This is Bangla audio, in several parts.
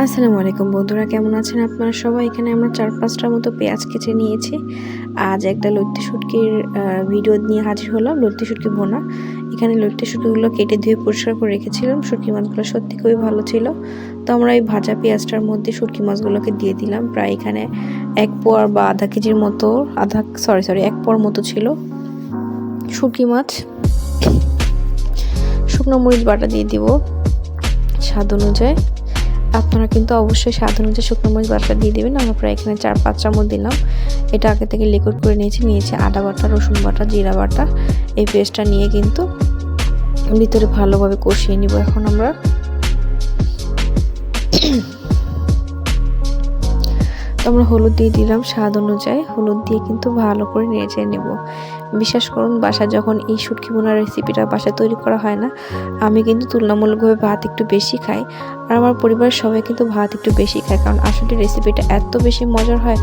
আসসালামু আলাইকুম বন্ধুরা, কেমন আছেন আপনারা সবাই? এখানে আমরা চার পাঁচটার মতো পেঁয়াজ কেটে নিয়েছি। আজ একটা লত্তি শুটকির ভিডিও নিয়ে হাজির হলাম। লত্তি শুটকি বোনা এখানে লত্তি শুটকিগুলো কেটে ধুয়ে পরিষ্কার করে রেখেছিলাম। শুটকি মাছগুলো সত্যি খুবই ভালো ছিল। তো আমরা এই ভাজা পেঁয়াজটার মধ্যে শুটকি মাছগুলোকে দিয়ে দিলাম। প্রায় এখানে এক পোয়ার বা আধা কেজির মতো, আধা সরি সরি এক পোয়ার মতো ছিল শুটকি মাছ। শুকনো মরিচ বাটা দিয়ে দিব স্বাদ অনুযায়ী। আপনারা কিন্তু অবশ্যই অনুযায়ী শুকনো মরিচ বাটা দিয়ে দেবেন, আমরা প্রায় এখানে চার পাঁচ চামচ দিলাম। এটা আগে থেকে লিকুইড করে নিয়েছি নিয়েছি আদা বাটা, রসুন বাটা, জিরা বাটা। এই পেস্টটা নিয়ে কিন্তু ভিতরে ভালোভাবে কষিয়ে নিব। এখন আমরা আমরা হলুদ দিয়ে দিলাম, স্বাদ অনুযায়ী। হলুদ দিয়ে কিন্তু ভালো করে নেড়ে নেব। বিশ্বাস করুন বাসা যখন এই শুটকি বোনার রেসিপিটা বাসায় তৈরি করা হয় না, আমি কিন্তু তুলনামূলকভাবে ভাত একটু বেশি খাই। আর আমার পরিবারের সবাই কিন্তু ভাত একটু বেশি খায়, কারণ আসলে রেসিপিটা এত বেশি মজার হয়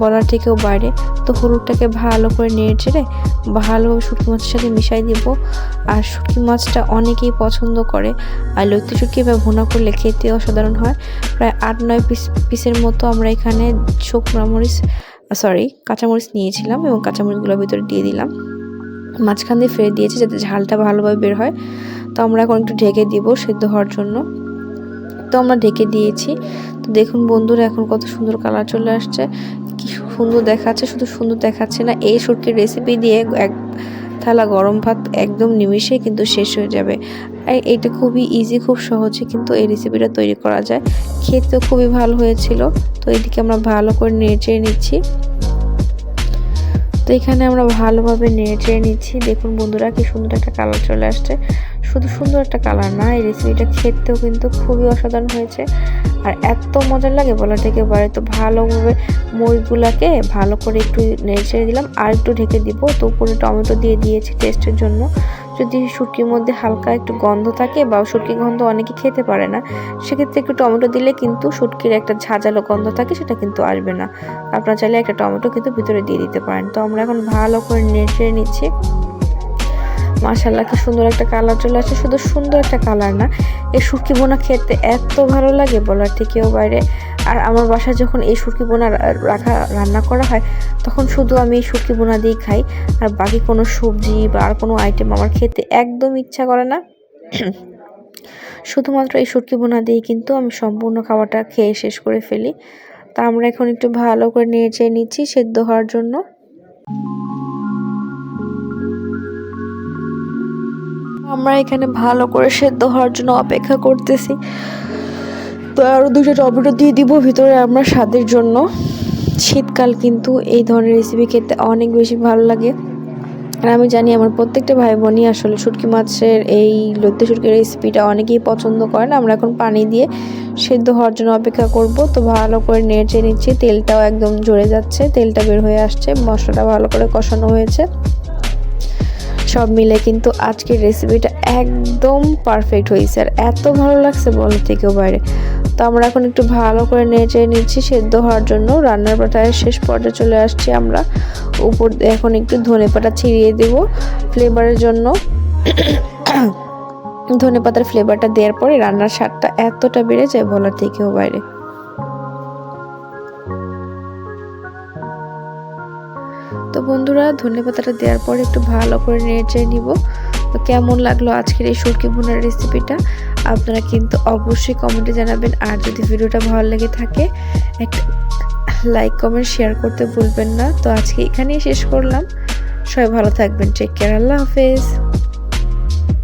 বলার থেকেও বাইরে। তো হলুদটাকে ভালো করে নেড়ে চেড়ে ভালোভাবে শুটকি মাছের সাথে মিশাই দিব। আর শুটকি মাছটা অনেকেই পছন্দ করে। আর লতি শুটকি বা ভুনা করলে খেতে অসাধারণ হয়। প্রায় আট নয় পিস, পিসের মতো আমরা এখানে শুকনো মরিচ সরি কাঁচামরিচ নিয়েছিলাম এবং কাঁচামরিচগুলোর ভিতরে দিয়ে দিলাম। মাঝখান দিয়ে ফেলে দিয়েছি যাতে ঝালটা ভালোভাবে বের হয়। তো আমরা এখন একটু ঢেকে দিব সেদ্ধ হওয়ার জন্য। তো আমরা ঢেকে দিয়েছি। তো দেখুন বন্ধুরা, এখন কত সুন্দর কালার চলে আসছে। কি সুন্দর দেখাচ্ছে, শুধু সুন্দর দেখাচ্ছে না, এই সুটকির রেসিপি দিয়ে এক থালা গরম ভাত একদম নিমিশেই কিন্তু শেষ হয়ে যাবে। আর এটা খুবই ইজি খুব সহজে কিন্তু এই রেসিপিটা তৈরি করা যায়। খেতেও খুবই ভালো হয়েছিল, তো এটিকে আমরা ভালো করে নেড়ে নিচ্ছি। তো এখানে আমরা ভালোভাবে নেড়ে নিচ্ছি। দেখুন বন্ধুরা, কি সুন্দর একটা কালার চলে আসছে। শুধু সুন্দর একটা কালার না, এই রেসিপিটা খেতেও কিন্তু খুবই অসাধারণ হয়েছে। আর এত মজার লাগে বলা থেকে বাইরে তো ভালোভাবে মরিচগুলাকে ভালো করে একটু নেড়ে দিলাম, আর একটু ঢেকে দিব। তো উপরে টমেটো দিয়ে দিয়েছি টেস্টের জন্য। যদি শুটকির মধ্যে হালকা একটু গন্ধ থাকে, বা শুটকি গন্ধ অনেকে খেতে পারে না, সেক্ষেত্রে একটু টমেটো দিলে কিন্তু শুটকির একটা ঝাঁঝালো গন্ধ থাকে, সেটা কিন্তু আসবে না। আপনারা চাইলে একটা টমেটো কিন্তু ভিতরে দিয়ে দিতে পারেন। তো আমরা এখন ভালো করে নেড়ে নিচ্ছি। মাশাল্লাহ কি সুন্দর একটা কালার চলে আসছে শুধু সুন্দর একটা কালার না, এই শুটকি বোনা খেতে এত ভালো লাগে বলার থেকেও বাইরে। আর আমার বাসায় যখন এই শুটকি বোনা রাখা, রান্না করা হয়, তখন শুধু আমি এই শুটকি বোনা দিয়েই খাই। আর বাকি কোনো সবজি বা আর কোনো আইটেম আমার খেতে একদম ইচ্ছা করে না। শুধুমাত্র এই শুটকি বোনা দিয়েই কিন্তু আমি সম্পূর্ণ খাবারটা খেয়ে শেষ করে ফেলি। তা আমরা এখন একটু ভালো করে নিয়ে চেয়ে নিচ্ছি সেদ্ধ হওয়ার জন্য। আমরা এখানে ভালো করে সেদ্ধ হওয়ার জন্য অপেক্ষা করতেছি। তো আরও দুটো টমেটো দিয়ে দিব, ভিতরে আমরা স্বাদের জন্য। শীতকাল কিন্তু এই ধরনের রেসিপি খেতে অনেক বেশি ভালো লাগে। আর আমি জানি আমার প্রত্যেকটা ভাই বোনই আসলে শুটকি মাছের এই লদ্দি শুটকির রেসিপিটা অনেকেই পছন্দ করেন আমরা এখন পানি দিয়ে সেদ্ধ হওয়ার জন্য অপেক্ষা করব। তো ভালো করে নেড়ে নিচ্ছি, তেলটাও একদম জ্বরে যাচ্ছে, তেলটা বের হয়ে আসছে, মশলাটা ভালো করে কষানো হয়েছে। সব মিলে কিন্তু আজকের রেসিপিটা একদম পারফেক্ট হয়েছে। আর এত ভালো লাগছে বলো থেকেও বাইরে। তো আমরা এখন একটু ভালো করে নেড়ে নিচ্ছি, সেদ্ধ হওয়ার জন্য। রান্নার পাটায় শেষ পর্যায়ে চলে আসছি আমরা। উপর এখন একটু ধনে পাতা ছিঁড়িয়ে দেবো ফ্লেভারের জন্য। ধনে পাতার ফ্লেভারটা দেওয়ার পরে রান্নার স্বাদটা এতটা বেড়ে যায় বলার থেকেও বাইরে। তো বন্ধুরা, ধনে পাতাটা দেওয়ার পর একটু ভালো করে নেড়ে নিব। তো কেমন লাগল আজকের এই সরকি ভুনার রেসিপিটা আপনারা কিন্তু অবশ্যই কমেন্টে জানাবেন। আর যদি ভিডিওটা ভালো লেগে থাকে, একটা লাইক কমেন্ট শেয়ার করতে ভুলবেন না। তো আজকে এখানেই শেষ করলাম। সবাই ভালো থাকবেন। টেক কেয়ার আল্লাহ হাফেজ।